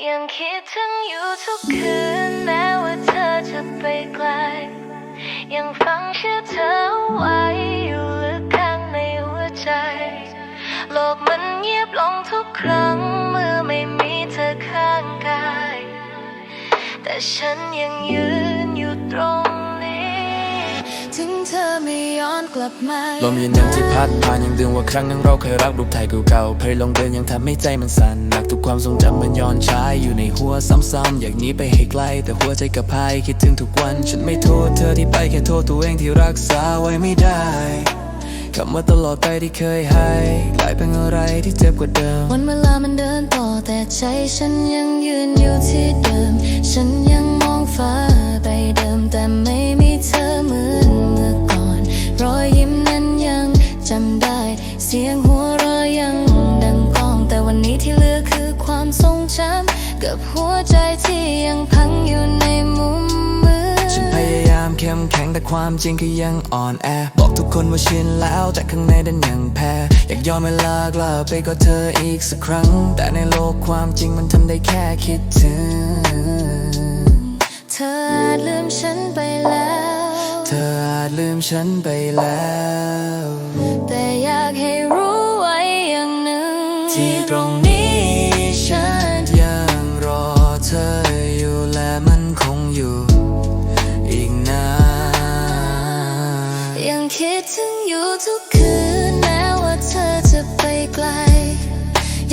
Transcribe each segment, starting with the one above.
ยังคิดถึงอยู่ทุกคืนแม้ว่าเธอจะไปไกล ยังฟังชื่อเธอไว้อยู่ลึกข้างในหัวใจ โลกมันเงียบลงทุกครั้งเมื่อไม่มีเธอข้างกาย แต่ฉันยังยืนอยู่ตรงนี้ถึง เธอไม่ย้อนกลับมาลมเย็นๆที่พัดผ่านยังดึงว่าครั้งหนึงเราเคยรักรูปถ่ายเก่าๆเพยลงเดินยังทำให้ใจมันสั่นหนักทุกความทรงจำมันย้อนช้าอยู่ในหัวซ้ำๆอยากหนีไปให้ไกล แต่หัวใจกับพายคิดถึงทุกวัน ฉันไม่โทษเธอที่ไปแค่โทษตัวเองที่รักษาไว้ไม่ได้คำว่าตลอดไปที่เคยให้กลายเป็นอะไรที่เจ็บกว่าเดิม วันเวลามันเดินต่อแต่ใจฉันยังยืนอยู่ที่เดิม ฉันยังมองฟ้าไปเดิมแต่ไม่มีเธอ รอยยิ้มนั้นยังจำได้ เสียงหัวเราะยังดังก้อง แต่วันนี้ที่เหลือคือความทรงจำกับหัวใจที่ยังพังอยู่ในมุมมือฉันพยายามเข้มแข็งแต่ความจริงก็ยังอ่อนแอ บอกทุกคนว่าชินแล้วจากข้างในดันยังแพ้ อยากย้อนเวลากลับไปก็เธออีกสักครั้ง แต่ในโลกความจริงมันทำได้แค่คิดถึง เธออาจลืมฉันไปแล้วเธออา จลืมฉันไปแล้ว แต่อยากให้รู้ไว้อย่างหนึ่ง ที่ตรงนี้ฉันยังรอเธออยู่และมันคงอยู่ อีกนานยังคิดถึงอยู่ทุกคืนแม้ว่าเธอจะไปไกล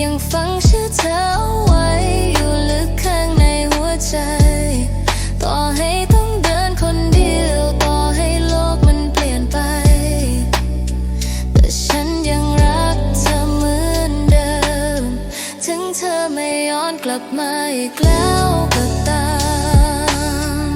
ยังฟังชื่อเธอเอาไว้อยู่ลึกข้าง กลับมาอีกแล้วก็ตาม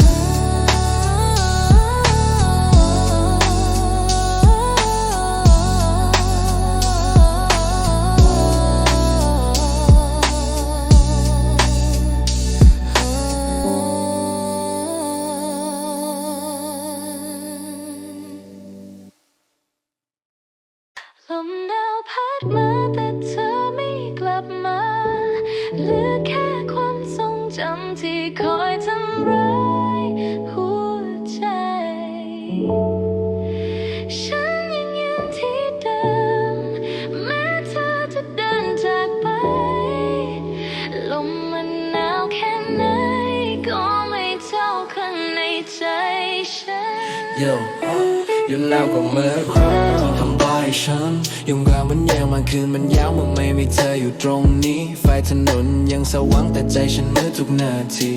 ลมหนาวพัดมาแต่เธอไม่กลับมา เหลือแค่ความทรงจำที่คอยทำร้ายหัวใจ ฉันยังยืนที่เดิม แม้เธอจะเดินจากไป ลมมันหนาวแค่ไหน ก็ไม่เท่าข้างในใจฉันโยหยุด แล้วก็เมื่อครั้งทำบ่อยฉันยุ่งกลางมันยาวมากคืนมันยาวเมื่อไม่มีเธออยู่ตรงนี้ ไฟถนนยังสว่างแต่ใจฉันมืดทุกนาที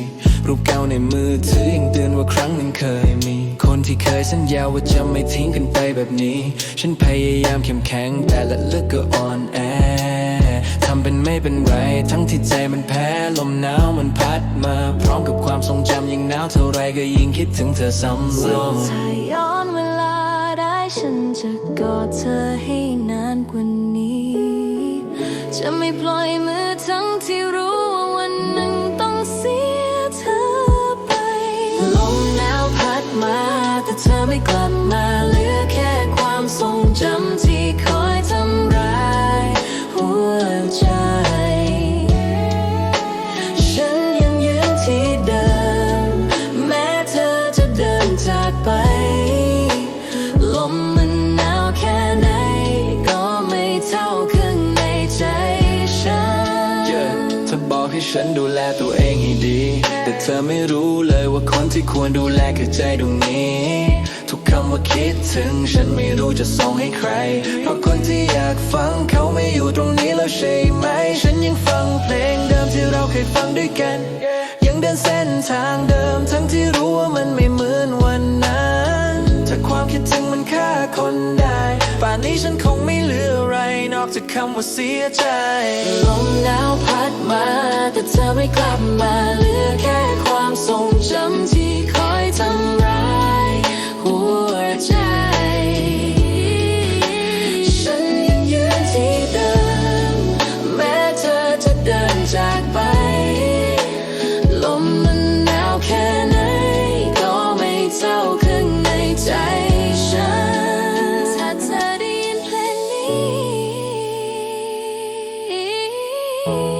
รูปเก่าในมือถือยังเตือนว่าครั้งหนึ่งเคยมี คนที่เคยสัญญาว่าจะไม่ทิ้งกันไปแบบนี้ ฉันพยายามเข้มแข็งแต่ละลึกก็อ่อนแอทำเป็นไม่เป็นไร ทั้งที่ใจมันแพ้ลมหนาวมันพัดมา พร้อมกับความทรงจำยิ่งหนาวเท่าไรก็ยิ่งคิดถึงเธอซ้ำลง ฉันจะกอดเธอให้นานกว่านี้ จะไม่ปล่อยมือทั้งที่รู้ว่าวันหนึ่งต้องเสียเธอไป ลมหนาวพัดมาแต่เธอไม่กลับมา ฉันดูแลตัวเองให้ดี แต่เธอไม่รู้เลยว่าคนที่ควรดูแลคือใจตรงนี้ ทุกคำว่าคิดถึงฉันไม่รู้จะส่งให้ใคร เพราะคนที่อยากฟังเขาไม่อยู่ตรงนี้แล้วใช่ไหม ฉันยังฟังเพลงเดิมที่เราเคยฟังด้วยกัน ยังเดินเส้นทางเดิมทั้งที่รู้ว่ามันไม่เหมือนวันนั้นถ้าความคิดถึงมันฆ่าคนได้ ป่านนี้ฉันคงไม่เหลือ อกจากคำว่าเสียใจ ลมหนาวพัดมา แต่เธอไม่กลับมาเหลือแค่ความทรงจำที่คอยทำ you.